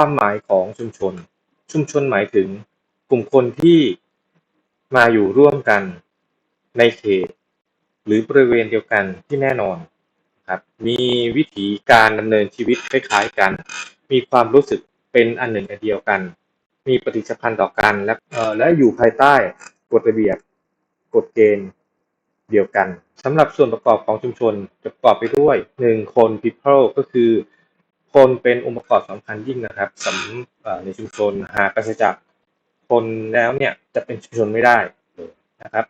ความหมายของชุมชน ชุมชนหมายถึงกลุ่มคนที่มาอยู่ร่วมกันในเขต หรือบริเวณเดียวกันที่แน่นอนครับมีวิถีการดำเนินชีวิตคล้ายๆกัน มีความรู้สึกเป็นอันหนึ่งอันเดียวกัน มีปฏิสัมพันธ์ต่อกันและเออและอยู่ภายใต้กฎระเบียบกฎเกณฑ์เดียวกันสำหรับส่วนประกอบของชุมชนจะประกอบไปด้วยหนึ่งคน people ก็คือ คนเป็นองค์ประกอบสำคัญยิ่งนะครับสำในชุมชนหากปราศจากคนแล้วเนี่ยจะเป็นชุมชนไม่ได้นะครับ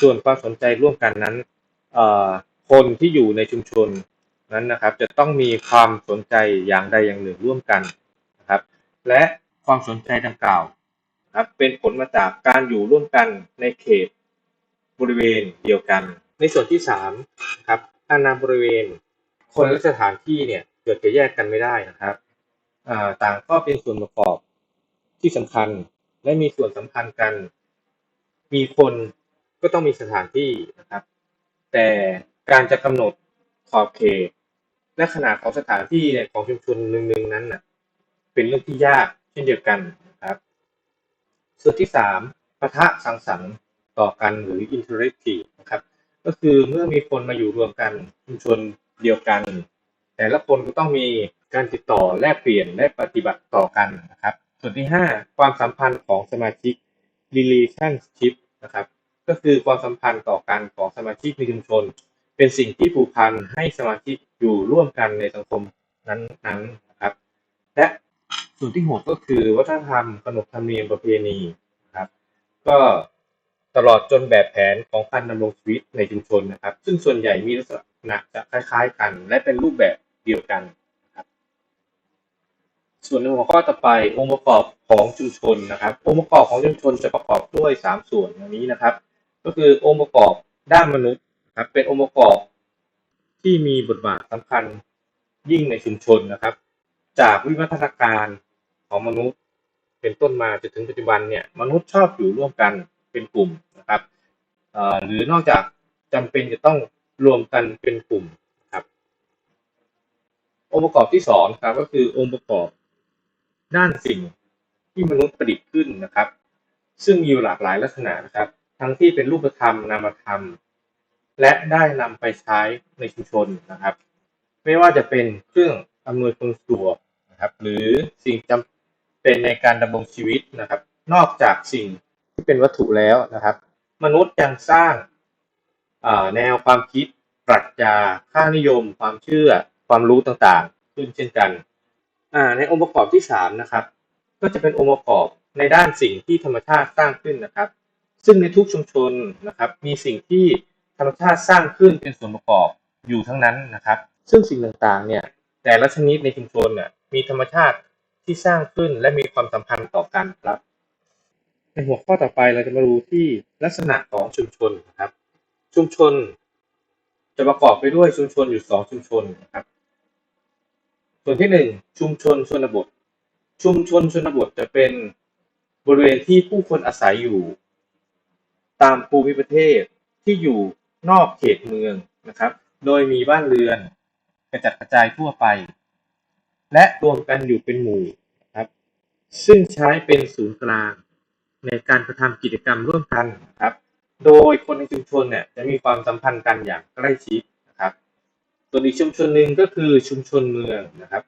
ส่วนความสนใจร่วมกันนั้นคนที่อยู่ในชุมชนนั้นนะครับ จะต้องมีความสนใจอย่างใดอย่างหนึ่งร่วมกันนะครับ และความสนใจดังกล่าวครับเป็นผลมาจากการอยู่ร่วมกันในเขตบริเวณเดียวกัน ในส่วนที่สามนะครับอาณาบริเวณ คนและสถานที่เนี่ย เกิดจะแยกกันไม่ได้นะครับต่างก็เป็นส่วนประกอบที่สำคัญและมีส่วนสัมพันธ์กัน มีคนก็ต้องมีสถานที่นะครับ แต่การจะกำหนดขอบเขตและขนาดของสถานที่เนี่ยของชุมชนหนึ่งๆนั้นน่ะเป็นเรื่องที่ยากเช่นเดียวกันนะครับ ส่วนที่สามปะทะสังสรรค์ต่อกันหรือ interactive นะครับ ก็คือเมื่อมีคนมาอยู่รวมกันชุมชนเดียวกัน แต่ละคนก็ต้องมีการติดต่อแลกเปลี่ยนและปฏิบัติต่อกันนะครับ ส่วนที่ห้าความสัมพันธ์ของสมาชิก relationship นะครับก็คือความสัมพันธ์ต่อกันของสมาชิกในชุมชน เป็นสิ่งที่ผูกพันให้สมาชิกอยู่ร่วมกันในสังคมนั้นๆนะครับ และส่วนที่หกก็คือวัฒนธรรมขนบธรรมเนียมประเพณีนะครับ ก็ตลอดจนแบบแผนของการดำรงชีวิตในชุมชนนะครับ ซึ่งส่วนใหญ่มีลักษณะจะคล้ายๆกัน และเป็นรูปแบบ เดียวกันนะครับส่วนในหัวข้อต่อไปองค์ประกอบของชุมชนนะครับ องค์ประกอบของชุมชนจะประกอบด้วยสามส่วนอย่างนี้นะครับ ก็คือองค์ประกอบด้านมนุษย์ครับเป็นองค์ประกอบที่มีบทบาทสำคัญยิ่งในชุมชนนะครับ จากวิวัฒนาการของมนุษย์เป็นต้นมาจนถึงปัจจุบันเนี่ยมนุษย์ชอบอยู่ร่วมกันเป็นกลุ่มนะครับหรือนอกจากจำเป็นจะต้องรวมกันเป็นกลุ่ม องค์ประกอบที่สองครับก็คือองค์ประกอบด้านสิ่งที่มนุษย์ประดิษฐ์ขึ้นนะครับ ซึ่งมีอยู่หลากหลายลักษณะนะครับ ทั้งที่เป็นรูปธรรมนามธรรม และได้นำไปใช้ในชุมชนนะครับ ไม่ว่าจะเป็นเครื่องอำนวยความสะดวกนะครับ หรือสิ่งจำเป็นในการดำรงชีวิตนะครับ นอกจากสิ่งที่เป็นวัตถุแล้วนะครับ มนุษย์ยังสร้างแนวความคิด ปรัชญาค่านิยม ความเชื่อ ความรู้ต่างๆขึ้นเช่นกันในองค์ประกอบที่สามนะครับก็จะเป็นองค์ประกอบในด้านสิ่งที่ธรรมชาติสร้างขึ้นนะครับ ซึ่งในทุกชุมชนนะครับ มีสิ่งที่ธรรมชาติสร้างขึ้นเป็นส่วนประกอบอยู่ทั้งนั้นนะครับ ซึ่งสิ่งต่างๆเนี่ยแต่ละชนิดในชุมชนเนี่ยมีธรรมชาติที่สร้างขึ้นและมีความสัมพันธ์ต่อกันครับ ในหัวข้อต่อไปเราจะมาดูที่ลักษณะของชุมชนนะครับ ชุมชน จะประกอบไปด้วยชุมชนอยู่สองชุมชนนะครับ ส่วนที่หนึ่งชุมชนชนบท ชุมชนชนบทจะเป็นบริเวณที่ผู้คนอาศัยอยู่ ตามภูมิประเทศที่อยู่นอกเขตเมืองนะครับ โดยมีบ้านเรือนกระจัดกระจายทั่วไป และรวมกันอยู่เป็นหมู่ครับ ซึ่งใช้เป็นศูนย์กลางในการกระทำกิจกรรมร่วมกันครับ โดยคนในชุมชนเนี่ยจะมีความสัมพันธ์กันอย่างใกล้ชิด ส่วนอีกชุมชนหนึ่งก็คือชุมชนเมืองนะครับ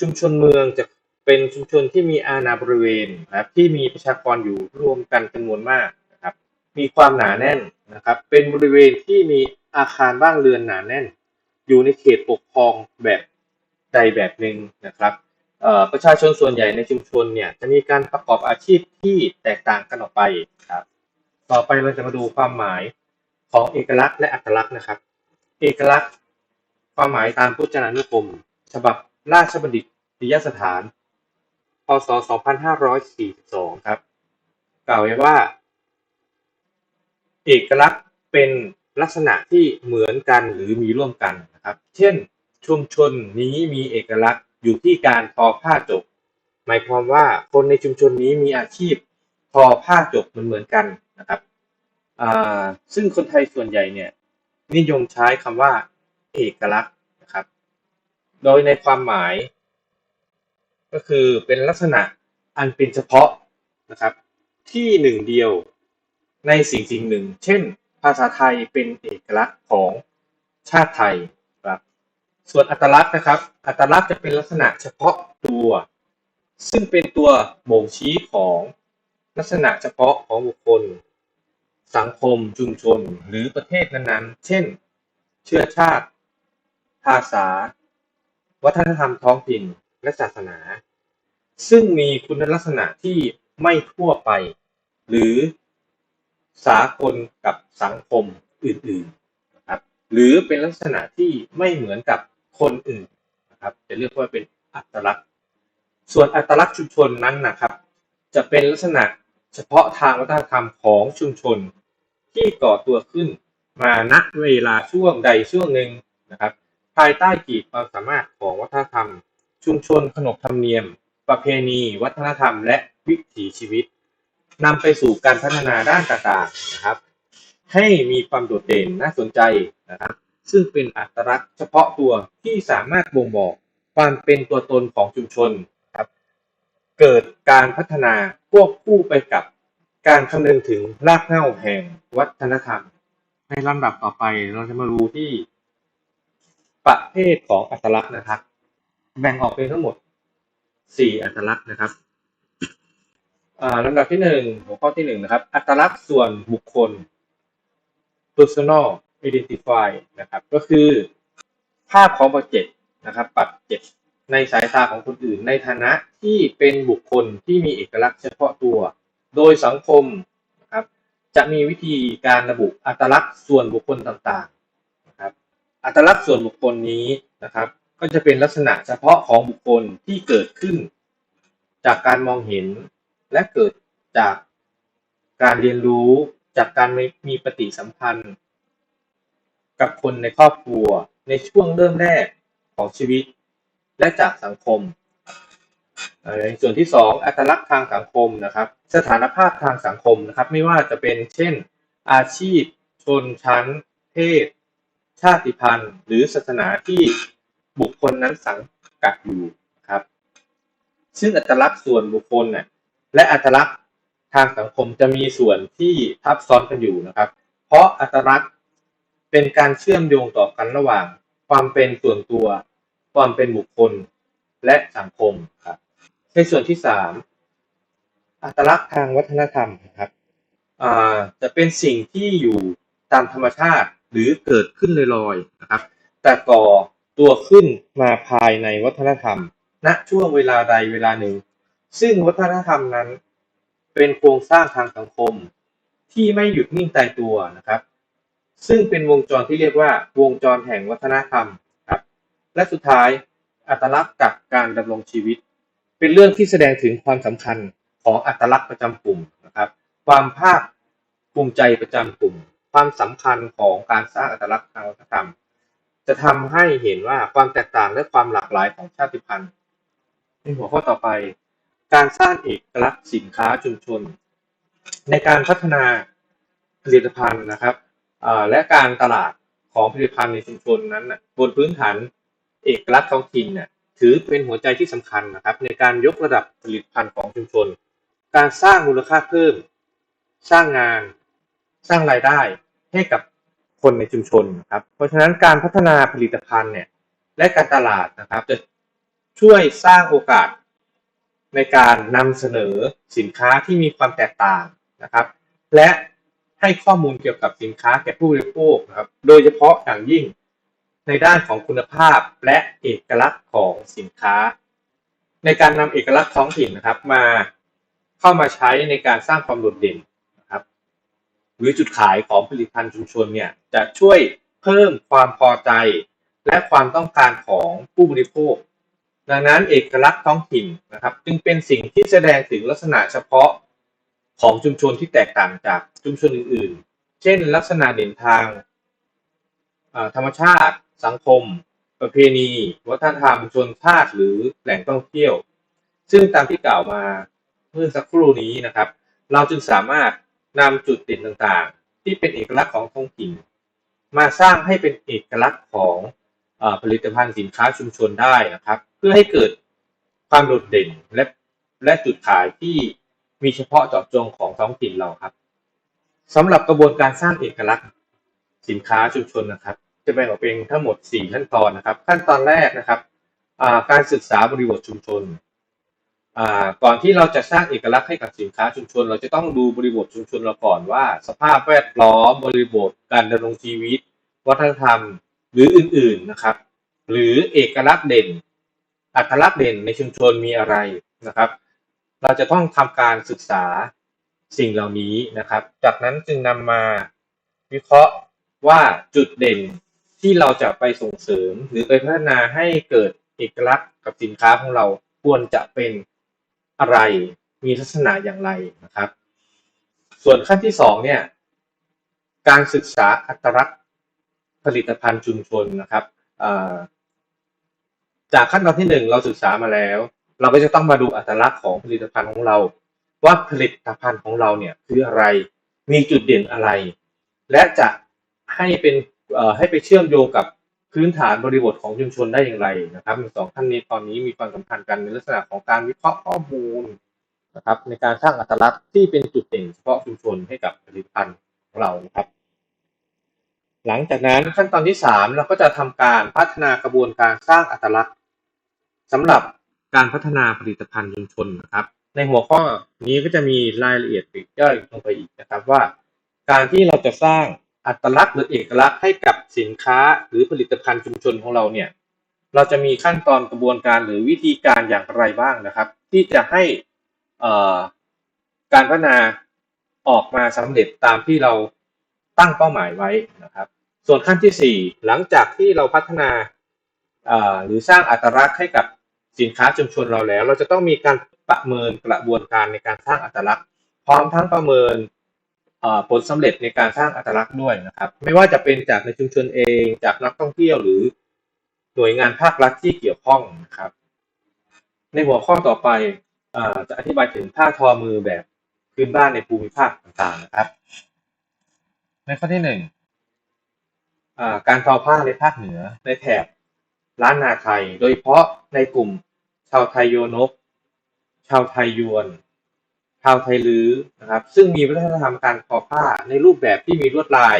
ชุมชนเมืองจะเป็นชุมชนที่มีอาณาบริเวณนะครับที่มีประชากรอยู่รวมกันจำนวนมากนะครับ มีความหนาแน่นนะครับ เป็นบริเวณที่มีอาคารบ้านเรือนหนาแน่น อยู่ในเขตปกครองแบบใดแบบหนึ่งนะครับประชาชนส่วนใหญ่ในชุมชนเนี่ยจะมีการประกอบอาชีพที่แตกต่างกันออกไปครับ ต่อไปเราจะมาดูความหมายของเอกลักษณ์และอัตลักษณ์นะครับ เอกลักษณ์ ความหมายตามพจนานุกรม ฉบับราชบัณฑิตยสถาน พศ 2542 ครับ กล่าวไว้ว่า เอกลักษณ์เป็นลักษณะที่เหมือนกันหรือมีร่วมกันนะครับ เช่น ชุมชนนี้มีเอกลักษณ์อยู่ที่การทอผ้าจก หมายความว่าคนในชุมชนนี้มีอาชีพทอผ้าจกเหมือนเหมือนกันนะครับซึ่งคนไทยส่วนใหญ่เนี่ยนิยมใช้คำว่า เอกลักษณ์นะครับ โดยในความหมาย ก็คือเป็นลักษณะอันเป็นเฉพาะนะครับ ที่หนึ่งเดียวในสิ่งสิ่งหนึ่ง เช่น ภาษาไทยเป็นเอกลักษณ์ของชาติไทยครับส่วนอัตลักษณ์นะครับ อัตลักษณ์จะเป็นลักษณะเฉพาะตัว ซึ่งเป็นตัวบ่งชี้ของลักษณะเฉพาะของบุคคล สังคม ชุมชน หรือประเทศนั้นๆ เช่น เชื้อชาติ ภาษา วัฒนธรรมท้องถิ่น และศาสนา ซึ่งมีคุณลักษณะที่ไม่ทั่วไป หรือสากลกับสังคมอื่นๆนะครับหรือเป็นลักษณะที่ไม่เหมือนกับคนอื่นนะครับจะเรียกว่าเป็นอัตลักษณ์ ส่วนอัตลักษณ์ชุมชนนั้นนะครับ จะเป็นลักษณะเฉพาะทางวัฒนธรรมของชุมชนที่ก่อตัวขึ้นมาณเวลาช่วงใดช่วงหนึ่งนะครับายใต้กีดความสามารถของวัฒนธรรม ชุมชนขนบธรรมเนียม ประเพณี วัฒนธรรม และวิถีชีวิตนำไปสู่การพัฒนาด้านต่างๆนะครับ ให้มีความโดดเด่นน่าสนใจนะครับ ซึ่งเป็นอัตลักษณ์เฉพาะตัวที่สามารถบ่งบอกความเป็นตัวตนของชุมชนครับ เกิดการพัฒนาควบคู่ไปกับการคำนึงถึงรากเหง้าแห่งวัฒนธรรม ในลำดับต่อไปเราจะมาดูที่ ประเภทของอัตลักษณ์นะครับ แบ่งออกเป็นทั้งหมด 4 อัตลักษณ์นะครับอ่าลำดับที่หนึ่งหัวข้อที่หนึ่งนะครับ อัตลักษณ์ส่วนบุคคล personal identify นะครับ ก็คือ ภาพของปัจเจกนะครับปัจเจกในสายตาของคนอื่น ในฐานะที่เป็นบุคคลที่มีเอกลักษณ์เฉพาะตัว โดยสังคมนะครับจะมีวิธีการระบุอัตลักษณ์ส่วนบุคคลต่าง อัตลักษณ์ส่วนบุคคลนี้นะครับ ก็จะเป็นลักษณะเฉพาะของบุคคลที่เกิดขึ้น จากการมองเห็นและเกิดจากการเรียนรู้จากการมีปฏิสัมพันธ์ กับคนในครอบครัวในช่วงเริ่มแรกของชีวิต และจากสังคมในส่วนที่ 2 อัตลักษณ์ทางสังคมนะครับ สถานภาพทางสังคมนะครับ ไม่ว่าจะเป็นเช่น อาชีพ ชนชั้น เพศ ชาติพันธุ์หรือศาสนาที่บุคคลนั้นสังกัดอยู่ครับ ซึ่งอัตลักษณ์ส่วนบุคคลเนี่ยและอัตลักษณ์ทางสังคมจะมีส่วนที่ทับซ้อนกันอยู่นะครับ เพราะอัตลักษณ์เป็นการเชื่อมโยงต่อกันระหว่าง ความเป็นส่วนตัว ความเป็นบุคคลและสังคมครับ ในส่วนที่3อัตลักษณ์ทางวัฒนธรรมครับจะเป็นสิ่งที่อยู่ตามธรรมชาติ หรือเกิดขึ้นลอยๆนะครับ แต่ก่อตัวขึ้นมาภายในวัฒนธรรม ณช่วงเวลาใดเวลาหนึ่ง ซึ่งวัฒนธรรมนั้น เป็นโครงสร้างทางสังคม ที่ไม่หยุดนิ่งตายตัวนะครับ ซึ่งเป็นวงจรที่เรียกว่าวงจรแห่งวัฒนธรรมครับและสุดท้ายอัตลักษณ์กับการดำรงชีวิต เป็นเรื่องที่แสดงถึงความสำคัญของอัตลักษณ์ประจำกลุ่มนะครับ ความภาคภูมิใจประจำกลุ่ม ความสำคัญของการสร้างอัตลักษณ์ทางวัฒนธรรม จะทำให้เห็นว่าความแตกต่างและความหลากหลายของชาติพันธุ์ในหัวข้อต่อไป การสร้างเอกลักษณ์สินค้าชุมชน ในการพัฒนาผลิตภัณฑ์นะครับและการตลาดของผลิตภัณฑ์ในชุมชนนั้นบนพื้นฐานเอกลักษณ์ท้องถิ่นเนี่ยถือเป็นหัวใจที่สำคัญนะครับ ในการยกระดับผลิตภัณฑ์ของชุมชน การสร้างมูลค่าเพิ่ม สร้างงาน สร้างรายได้ให้กับคนในชุมชนครับ เพราะฉะนั้นการพัฒนาผลิตภัณฑ์เนี่ยและการตลาดนะครับจะช่วยสร้างโอกาสในการนำเสนอสินค้าที่มีความแตกต่างนะครับ และให้ข้อมูลเกี่ยวกับสินค้าแก่ผู้บริโภคนะครับ โดยเฉพาะอย่างยิ่งในด้านของคุณภาพและเอกลักษณ์ของสินค้า ในการนำเอกลักษณ์ท้องถิ่นนะครับมาเข้ามาใช้ในการสร้างความโดดเด่น หรือจุดขายของผลิตภัณฑ์ชุมชนเนี่ยจะช่วยเพิ่มความพอใจ และความต้องการของผู้บริโภค ดังนั้นเอกลักษณ์ท้องถิ่นนะครับ จึงเป็นสิ่งที่แสดงถึงลักษณะเฉพาะของชุมชนที่แตกต่างจากชุมชนอื่น ๆ เช่น ลักษณะเด่นทางธรรมชาติ สังคม ประเพณี วัฒนธรรมชนชาติหรือแหล่งท่องเที่ยว ซึ่งตามที่กล่าวมาเมื่อสักครู่นี้นะครับ เราจึงสามารถ นำจุดเด่นต่างๆ ที่เป็นเอกลักษณ์ของท้องถิ่น มาสร้างให้เป็นเอกลักษณ์ของผลิตภัณฑ์สินค้าชุมชนได้นะครับ เพื่อให้เกิดความโดดเด่นและและจุดขายที่มีเฉพาะเจาะจงของท้องถิ่นเราครับสำหรับกระบวนการสร้างเอกลักษณ์สินค้าชุมชนนะครับ จะแบ่งออกเป็นทั้งหมด 4 ขั้นตอนนะครับ ขั้นตอนแรกนะครับการศึกษาบริบทชุมชน ก่อนที่เราจะสร้างเอกลักษณ์ให้กับสินค้าชุมชน เราจะต้องดูบริบทชุมชนเราก่อนว่า สภาพแวดล้อมบริบท การดำรงชีวิต วัฒนธรรม หรืออื่นๆนะครับ หรือเอกลักษณ์เด่น อัตลักษณ์เด่นในชุมชนมีอะไรนะครับ เราจะต้องทำการศึกษาสิ่งเหล่านี้นะครับ จากนั้นจึงนำมาวิเคราะห์ว่าจุดเด่นที่เราจะไปส่งเสริม หรือไปพัฒนาให้เกิดเอกลักษณ์กับสินค้าของเราควรจะเป็น อะไร มีลักษณะอย่างไรนะครับ ส่วนขั้นที่สองเนี่ย การศึกษาอัตลักษณ์ผลิตภัณฑ์ชุมชนนะครับจากขั้นตอนที่หนึ่งเราศึกษามาแล้ว เราก็จะต้องมาดูอัตลักษณ์ของผลิตภัณฑ์ของเรา ว่าผลิตภัณฑ์ของเราเนี่ยคืออะไร มีจุดเด่นอะไร และจะให้เป็นให้ไปเชื่อมโยงกับ พื้นฐานบริบทของชุมชนได้อย่างไรนะครับสองขั้นนี้ตอนนี้มีความสำคัญกันในลักษณะของการวิเคราะห์ข้อมูลนะครับ ในการสร้างอัตลักษณ์ที่เป็นจุดเด่นเฉพาะชุมชนให้กับผลิตภัณฑ์ของเรานะครับ หลังจากนั้นขั้นตอนที่สามเราก็จะทำการพัฒนากระบวนการสร้างอัตลักษณ์สำหรับการพัฒนาผลิตภัณฑ์ชุมชนนะครับ ในหัวข้อนี้ก็จะมีรายละเอียดปลีกย่อยลงไปอีกนะครับว่า การที่เราจะสร้าง อัตลักษณ์หรือเอกลักษณ์ให้กับสินค้าหรือผลิตภัณฑ์ชุมชนของเราเนี่ย เราจะมีขั้นตอนกระบวนการหรือวิธีการอย่างไรบ้างนะครับ ที่จะให้การพัฒนาออกมาสำเร็จตามที่เราตั้งเป้าหมายไว้นะครับ ส่วนขั้นที่สี่หลังจากที่เราพัฒนาหรือสร้างอัตลักษณ์ให้กับสินค้าชุมชนเราแล้ว เราจะต้องมีการประเมินกระบวนการในการสร้างอัตลักษณ์ พร้อมทั้งประเมิน ผลสำเร็จในการสร้างอัตลักษณ์ด้วยนะครับ ไม่ว่าจะเป็นจากในชุมชนเองจากนักท่องเที่ยวหรือหน่วยงานภาครัฐที่เกี่ยวข้องนะครับ ในหัวข้อต่อไปอจะอธิบายถึงผ้าทอมือแบบพื้นบ้านในภูมิภาคต่างๆนะครับ ในข้อที่หนึ่งการทอผ้าในภาคเหนือในแถบล้านนาไทย โดยเฉพาะในกลุ่มชาวไทยโยนก ชาวไทยยวน ชาวไทยลื้อนะครับ ซึ่งมีวัฒนธรรมการทอผ้าในรูปแบบที่มีลวดลาย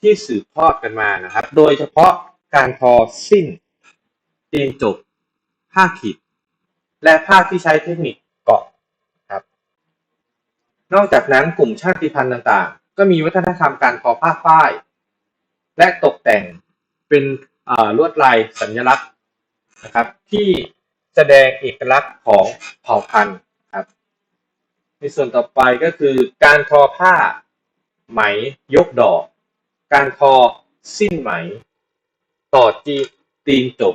ที่สืบทอดกันมานะครับ โดยเฉพาะการทอสิ้นตีนจบ ผ้าขีด และผ้าที่ใช้เทคนิคเกาะครับ นอกจากนั้นกลุ่มชาติพันธุ์ต่างๆ ก็มีวัฒนธรรมการทอผ้าฝ้าย และตกแต่งเป็นลวดลายสัญลักษณ์นะครับ ที่แสดงเอกลักษณ์ของเผ่าพันธุ์ ในส่วนต่อไปก็คือการทอผ้าไหมยกดอก การทอสิ้นไหม ต่อจีตีนจบ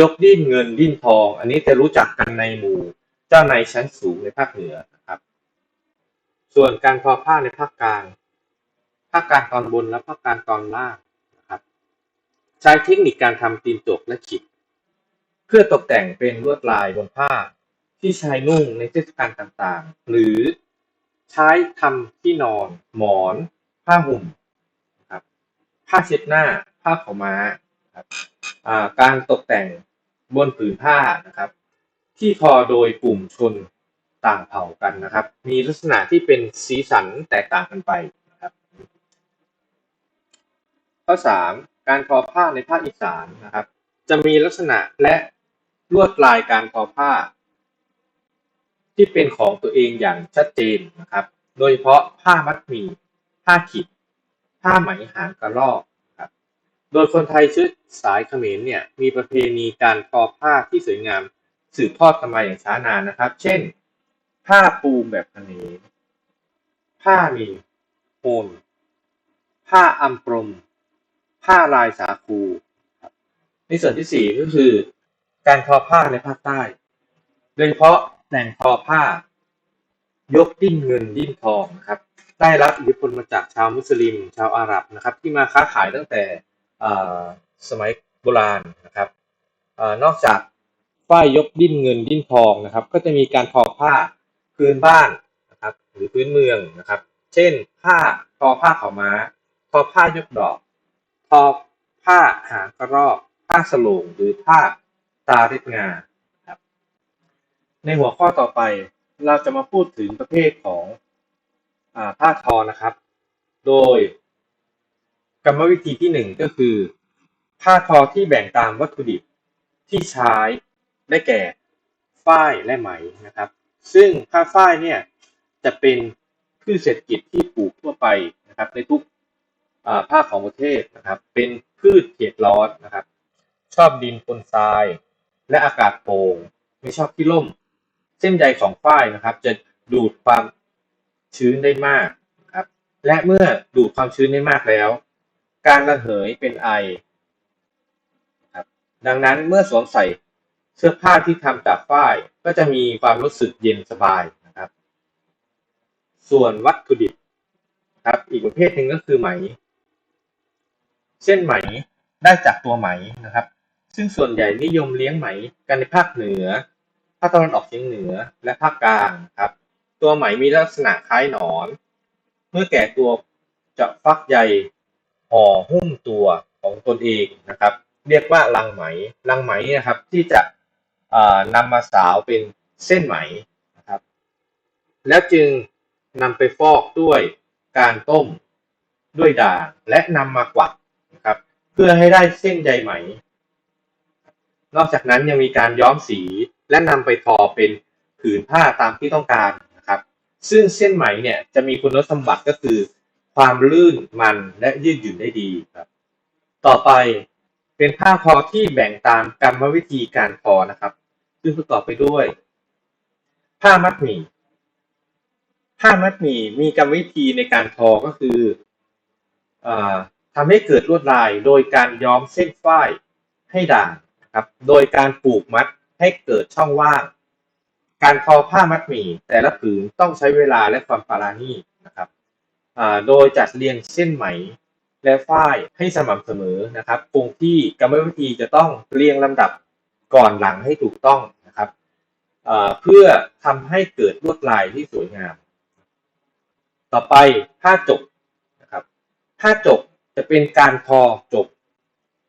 ยกดิ้นเงินดิ้นทอง อันนี้จะรู้จักกันในหมู่เจ้านายชั้นสูงในภาคเหนือนะครับ ส่วนการทอผ้าในภาคกลาง ภาคกลางตอนบนและภาคกลางตอนล่างนะครับ ใช้เทคนิคการทำตีนจกและขีดเพื่อตกแต่งเป็นลวดลายบนผ้า ที่ใช้นุ่งในเทศกาลต่างๆ หรือใช้ทำที่นอน หมอน ผ้าห่มนะครับผ้าเช็ดหน้า ผ้าขาวม้าครับอ่าการตกแต่งบนผืนผ้านะครับ ที่ทอโดยกลุ่มชนต่างเผ่ากันนะครับ มีลักษณะที่เป็นสีสันแตกต่างกันไปนะครับ ข้อสามการทอผ้าในภาคอีสานนะครับ จะมีลักษณะและลวดลายการทอผ้า ที่เป็นของตัวเองอย่างชัดเจนนะครับ โดยเฉพาะผ้ามัดหมี่ ผ้าขีดผ้าไหมหางกระรอกครับโดยคนไทยเชื้อสายเขมรเนี่ยมีประเพณีการทอผ้าที่สวยงามสืบทอดกันมาอย่างช้านานนะครับ เช่น ผ้าปูมแบบเขมรผ้ามีโฮนผ้าอัมปรม ผ้าลายสาคูในส่วนที่สี่ก็คือ การทอผ้าในภาคใต้ โดยเฉพาะ แหล่งทอผ้า ยกดิ้นเงินดิ้นทองนะครับ ได้รับอิทธิพลมาจากชาวมุสลิม ชาวอาหรับนะครับ ที่มาค้าขายตั้งแต่สมัยโบราณนะครับอนอกจากฝ้ายยกดิ้นเงินดิ้นทองนะครับ ก็จะมีการทอผ้าพื้นบ้านนะครับ หรือพื้นเมืองนะครับ เช่น ผ้าทอผ้าขาวม้า ทอผ้ายกดอก ทอผ้าหางกระรอกผ้าสลงหรือผ้าตาเร็บงา ในหัวข้อต่อไปเราจะมาพูดถึงประเภทของอผ้าทอนะครับ โดยกรรมวิธีที่หนึ่งก็คือ ผ้าทอที่แบ่งตามวัตถุดิบที่ใช้ได้แก่ฝ้ายและไหมนะครับ ซึ่งผ้าฝ้ายเนี่ยจะเป็นพืชเศรษฐกิจที่ปลูกทั่วไปนะครับในทุกภาคของประเทศนะครับ เป็นพืชเขตร้อนนะครับ ชอบดินปนทราย และอากาศโปร่งไม่ชอบที่ร่ม เส้นใยของฝ้ายนะครับ จะดูดความชื้นได้มากครับ และเมื่อดูดความชื้นได้มากแล้ว การระเหยเป็นไอครับดังนั้นเมื่อสวมใส่เสื้อผ้าที่ทำจากฝ้ายก็จะมีความรู้สึกเย็นสบายนะครับ ส่วนวัตถุดิบครับ อีกประเภทหนึ่งก็คือไหมเส้นไหมได้จากตัวไหมนะครับ ซึ่งส่วนใหญ่นิยมเลี้ยงไหมกันในภาคเหนือ ภาคตะวันออกเฉียงเหนือ และภาคกลางครับ ตัวไหมมีลักษณะคล้ายหนอน เมื่อแก่ตัวจะฟักใยห่อหุ้มตัวของตนเองนะครับ เรียกว่ารังไหมรังไหมนะครับที่จะนำมาสาวเป็นเส้นไหมนะครับ แล้วจึงนำไปฟอกด้วยการต้มด้วยด่างและนำมากวักนะครับ เพื่อให้ได้เส้นใยไหม นอกจากนั้นยังมีการย้อมสี และนำไปทอเป็นผืนผ้าตามที่ต้องการนะครับ ซึ่งเส้นไหมเนี่ยจะมีคุณสมบัติก็คือ ความลื่นมันและยืดหยุ่นได้ดีครับ ต่อไปเป็นผ้าทอที่แบ่งตามกรรมวิธีการทอนะครับ ซึ่งประกอบไปด้วย ผ้ามัดหมี่ผ้ามัดหมี่มีกรรมวิธีในการทอก็คืออทำให้เกิดลวดลายโดยการย้อมเส้นฝ้ายให้ด่างครับ โดยการปลูกมัด ให้เกิดช่องว่าง การทอผ้ามัดหมี่แต่ละผืนต้องใช้เวลาและความปราณีนะครับโดยจัดเรียงเส้นไหมและฝ้ายให้สม่ำเสมอนะครับคงที่กรรมวิธีจะต้องเรียงลำดับก่อนหลังให้ถูกต้องนะครับเพื่อทำให้เกิดลวดลายที่สวยงาม ต่อไปผ้าจกนะครับผ้าจกจะเป็นการทอจบ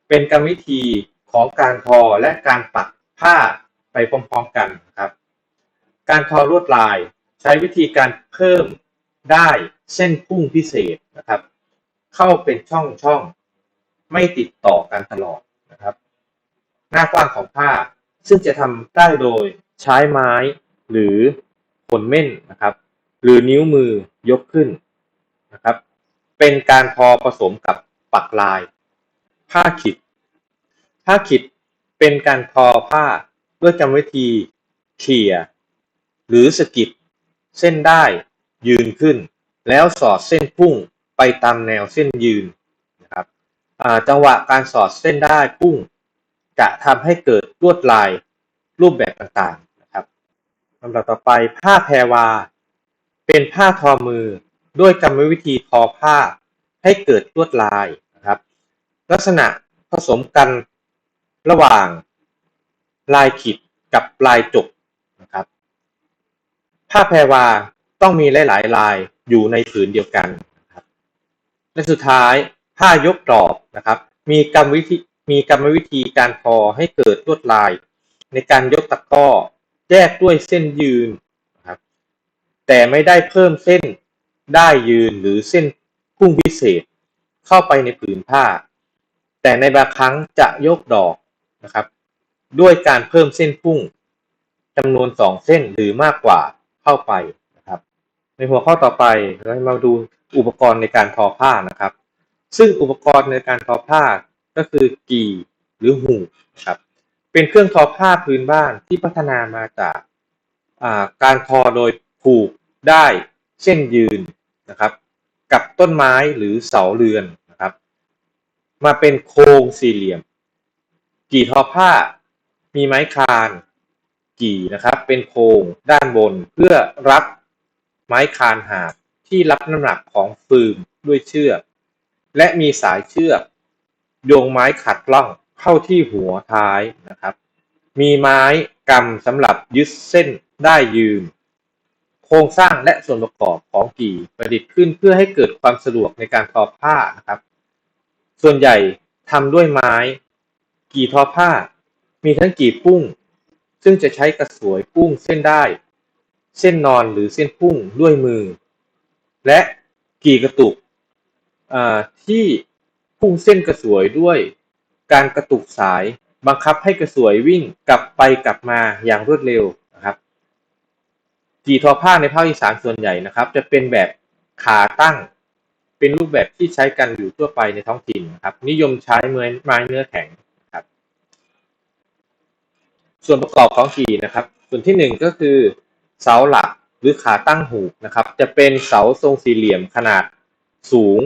เป็นกรรมวิธีของการทอและการปัก ผ้าไปพร้อมๆกันครับ การทอลวดลายใช้วิธีการเพิ่มได้เส้นพุ่งพิเศษนะครับ เข้าเป็นช่องๆไม่ติดต่อกันตลอดนะครับ หน้ากว้างของผ้าซึ่งจะทำได้โดยใช้ไม้หรือขนเม่นนะครับ หรือนิ้วมือยกขึ้นนะครับ เป็นการทอผสมกับปักลาย ผ้าขิด ผ้าขิด เป็นการทอผ้าด้วยกรรมวิธีเขี่ยหรือสกิดเส้นได้ยืนขึ้น แล้วสอดเส้นพุ่งไปตามแนวเส้นยืนนะครับจังหวะการสอดเส้นได้พุ่ง จะทำให้เกิดลวดลายรูปแบบต่างๆนะครับลำดับต่อไปผ้าแพรวา เป็นผ้าทอมือด้วยกรรมวิธีทอผ้าให้เกิดลวดลายนะครับ ลักษณะผสมกัน ระหว่างลายขีดกับลายจกนะครับ ผ้าแพรวาต้องมีหลาย ๆ ลายอยู่ในผืนเดียวกันนะครับและสุดท้ายผ้ายกดอกนะครับ มีกรรมวิธีมีกรรมวิธีการทอให้เกิดลวดลาย ในการยกตะก้อแยกด้วยเส้นยืนนะครับ แต่ไม่ได้เพิ่มเส้นได้ยืนหรือเส้นพุ่งพิเศษเข้าไปในผืนผ้า แต่ในบางครั้งจะยกดอก นะครับ ด้วยการเพิ่มเส้นพุ่งจำนวนสองเส้นหรือมากกว่าเข้าไปนะครับ ในหัวข้อต่อไปเรามาดูอุปกรณ์ในการทอผ้านะครับ ซึ่งอุปกรณ์ในการทอผ้าก็คือกี่หรือหูครับ เป็นเครื่องทอผ้าพื้นบ้านที่พัฒนามาจากการทอโดยผูกได้เส้นยืนนะครับ กับต้นไม้หรือเสาเรือนนะครับ มาเป็นโครงสี่เหลี่ยม กี่ทอผ้า มีไม้คาน กี่นะครับ เป็นโครงด้านบนเพื่อรับไม้คานหาบที่รับน้ำหนักของฟืมด้วยเชือก และมีสายเชือกโยงไม้ขัดล่องเข้าที่หัวท้ายนะครับ มีไม้กำสำหรับยึดเส้นได้ยืนโครงสร้างและส่วนประกอบของกี่ประดิษฐ์ขึ้นเพื่อให้เกิดความสะดวกในการทอผ้านะครับ ส่วนใหญ่ทำด้วยไม้ กี่ทอผ้า มีทั้งกี่พุ่งซึ่งจะใช้กระสวยพุ่งเส้นได้ เส้นนอนหรือเส้นพุ่งด้วยมือ และกี่กระตุกที่พุ่งเส้นกระสวยด้วย การกระตุกสายบังคับให้กระสวยวิ่งกลับไปกลับมาอย่างรวดเร็วนะครับ กี่ทอผ้าในภาคอีสานส่วนใหญ่นะครับ จะเป็นแบบขาตั้ง เป็นรูปแบบที่ใช้กันอยู่ทั่วไปในท้องถิ่นนะครับ นิยมใช้ไม้ไม้เนื้อแข็ง ส่วนประกอบของกี่นะครับ ส่วนที่หนึ่งก็คือ เสาหลักหรือขาตั้งหูกนะครับ จะเป็นเสาทรงสี่เหลี่ยมขนาดสูง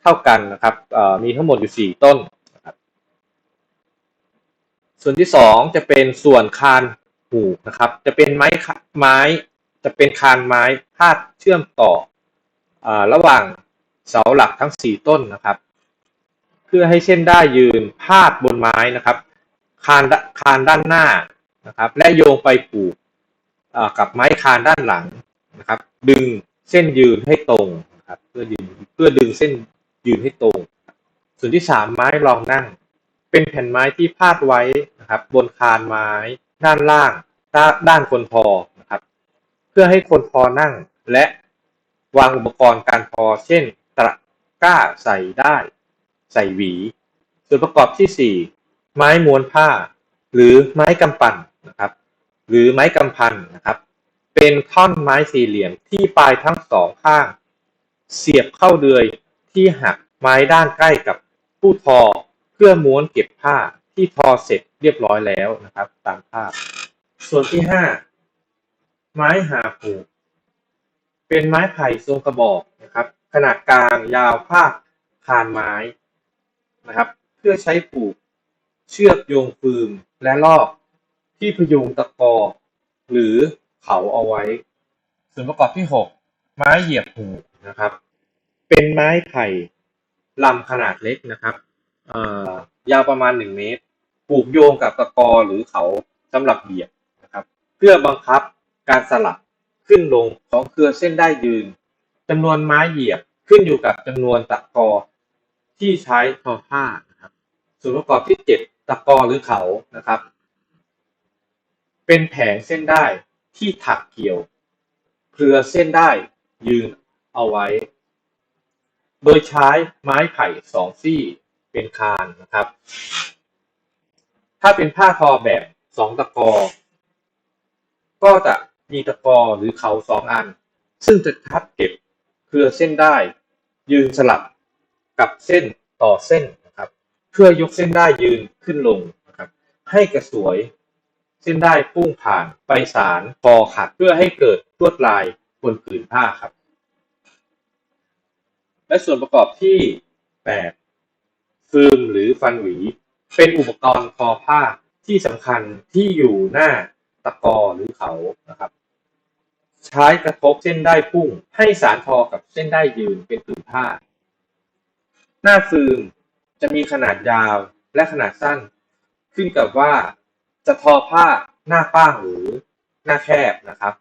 เท่ากันนะครับมีทั้งหมดอยู่สี่ต้นนะครับส่วนที่สองจะเป็นส่วนคานหูกนะครับ จะเป็นไม้ไม้จะเป็นคานไม้พาดเชื่อมต่ออระหว่างเสาหลักทั้งสี่ต้นนะครับ เพื่อให้เส้นได้ยืนพาดบนไม้นะครับ คานคานด้านหน้านะครับ และโยงไปผูกกับไม้คานด้านหลังนะครับ ดึงเส้นยืนให้ตรงนะครับ เพื่อดึงเพื่อดึงเส้นยืนให้ตรง ส่วนที่สามไม้รองนั่ง เป็นแผ่นไม้ที่พาดไว้นะครับ บนคานไม้ด้านล่างด้านคนพอนะครับ เพื่อให้คนพอนั่งและวางอุปกรณ์การพอ เช่นตะกร้าใส่ได้ ใส่หวี ส่วนประกอบที่สี่ ไม้ม้วนผ้า หรือไม้กำปั่นนะครับ หรือไม้กำพันนะครับ เป็นท่อนไม้สี่เหลี่ยมที่ปลายทั้งสองข้าง เสียบเข้าเดือยที่หักไม้ด้านใกล้กับผู้ทอเพื่อม้วนเก็บผ้าที่ทอเสร็จเรียบร้อยแล้วนะครับ ตามภาพ ส่วนที่ห้าไม้หาผูกเป็นไม้ไผ่ทรงกระบอกนะครับ ขนาดกลางยาวผ้าคานไม้นะครับ เพื่อใช้ผูก เชือกโยงฟืมและลอกที่พยุงตะกอหรือเขาเอาไว้ ส่วนประกอบที่หกไม้เหยียบหูนะครับ เป็นไม้ไผ่ลำขนาดเล็กนะครับยาวประมาณ 1 เมตรผูกโยงกับตะกอหรือเขาสำหรับเหยียบนะครับ เพื่อบังคับการสลับขึ้นลงของเครือเส้นได้ยืนจำนวนไม้เหยียบขึ้นอยู่กับจำนวนตะกอที่ใช้ทอผ้านะครับส่วนประกอบที่ 7 ตะกอหรือเขานะครับ เป็นแผงเส้นได้ที่ถักเกี่ยวเครือเส้นได้ยืนเอาไว้ โดยใช้ไม้ไผ่สองซี่เป็นคานนะครับ ถ้าเป็นผ้าทอแบบสองตะกอ ก็จะมีตะกอหรือเขาสองอัน ซึ่งจะทับเก็บเครือเส้นได้ยืนสลับกับเส้นต่อเส้น เพื่อยกเส้นได้ยืนขึ้นลงนะครับให้กระสวยเส้นได้พุ่งผ่านไปสารคอขัดเพื่อให้เกิดลวดลายบนผืนผ้าครับ และส่วนประกอบที่ 8 ฟืมหรือฟันหวี เป็นอุปกรณ์ทอผ้าที่สำคัญที่อยู่หน้าตะกอหรือเขานะครับ ใช้กระทบเส้นได้พุ่งให้สารทอกับเส้นได้ยืนเป็นผืนผ้า หน้าฟืม จะมีขนาดยาวและขนาดสั้น ขึ้นกับว่าจะทอผ้าหน้าป้างหรือหน้าแคบนะครับ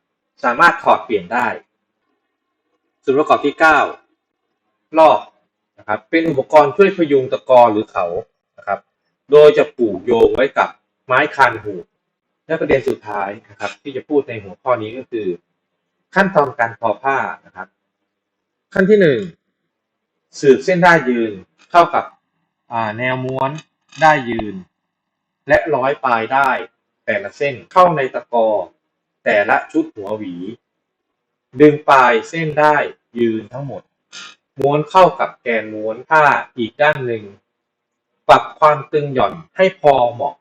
สามารถถอดเปลี่ยนได้ ส่วนประกอบที่ 9 ลอกนะครับ เป็นอุปกรณ์ช่วยพยุงตะกอหรือเขานะครับ โดยจะผูกโยงไว้กับไม้คันหูและประเด็นสุดท้ายนะครับ ที่จะพูดในหัวข้อนี้ก็คือ ขั้นตอนการทอผ้านะครับ ขั้นที่หนึ่งสืบเส้นได้ยืนเข้ากับ แนวม้วนได้ยืน และร้อยปลายได้ แต่ละเส้นเข้าในตะกอ แต่ละชุดหัวหวี ดึงปลายเส้นได้ยืนทั้งหมด ม้วนเข้ากับแกนม้วนผ้าอีกด้านหนึ่ง ปรับความตึงหย่อนให้พอเหมาะ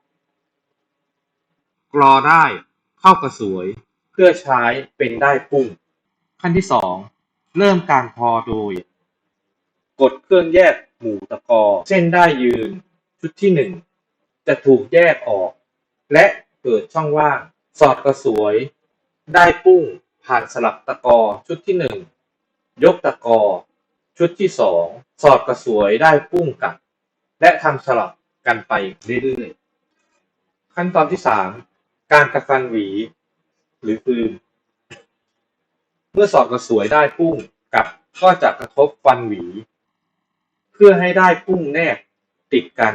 กรอได้เข้ากระสวย เพื่อใช้เป็นได้พุ่งขั้นที่สองเริ่มการทอโดย กดเครื่องแยกหมู่ตะกอเส้นได้ยืน ชุดที่หนึ่งจะถูกแยกออก และเกิดช่องว่าง สอดกระสวย ได้ปุ้งผ่านสลับตะกอชุดที่หนึ่งยกตะกอ ชุดที่สองสอดกระสวยได้พุ่งกับและทำสลับกันไปเรื่อยๆขั้นตอนที่สามการกระฟันหวี หรือฟืนเมื่อสอดกระสวยได้พุ่งกับก็จะกระทบฟันหวี พื่อให้ได้พุ่งแนบติดกัน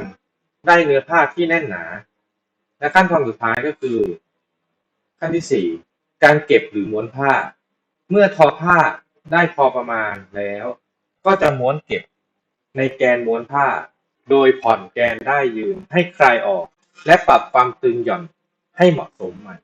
ได้เนื้อผ้าที่แน่นหนา และขั้นตอนสุดท้ายก็คือ ขั้นที่สี่การเก็บหรือม้วนผ้า เมื่อทอผ้าได้พอประมาณแล้ว ก็จะม้วนเก็บในแกนม้วนผ้า โดยผ่อนแกนได้ยืนให้คลายออก และปรับความตึงหย่อนให้เหมาะสมใหม่